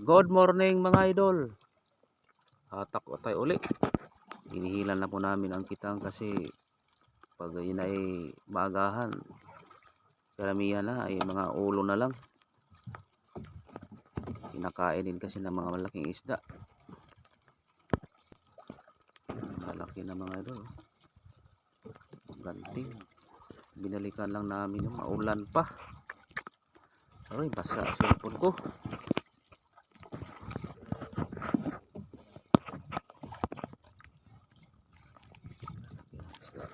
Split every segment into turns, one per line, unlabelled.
Good morning mga idol. Hatak o tayo uli. Hinihilan na po namin ang kitang kasi pag yun ay maagahan. Karamihan na ay mga ulo na lang. Kinakain din kasi ng mga malaking isda. Malaki na mga idol. Ganting. Binalikan lang namin yung maulan pa. Aray, basa sa cellphone ko. Isda.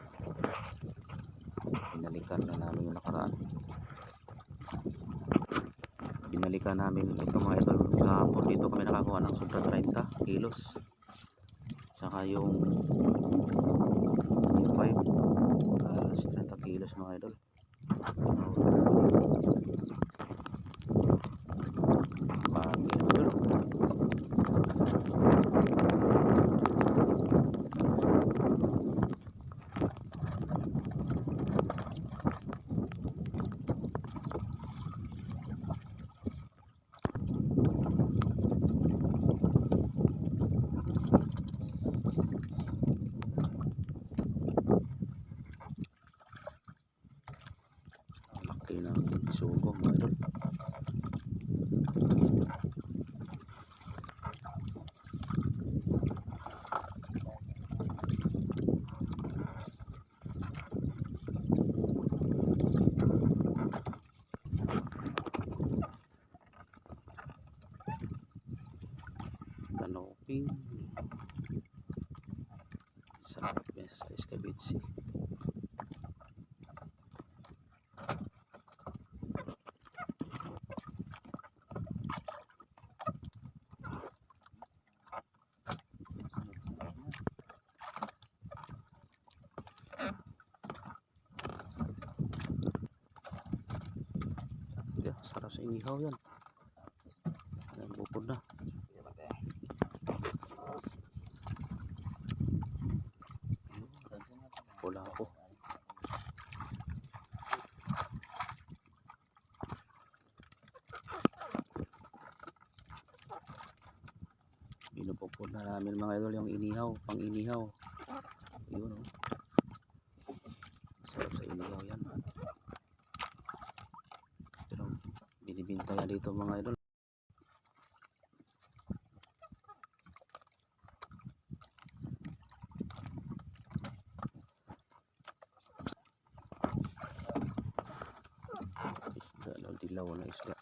Binalikan na namin yung nakaraan. Binalikan namin ito mga idol. Kahapon dito kami nakakuha ng sudra 30 kilos. Saka yung 5 halos 30 kilos mga idol. Pagi idol. Ang laki ng sugo mga idol. Kanoping. Sarap yan sa Escabitsi. Sarap sa inihaw yan. Ayan, bukod na. Wala ako. Binubukod na namin mga idol yung inihaw, pang inihaw. Yun oh. Sarap sa inihaw yan. Binibinta yan dito mga idol. Isda, no, dilaw na isda.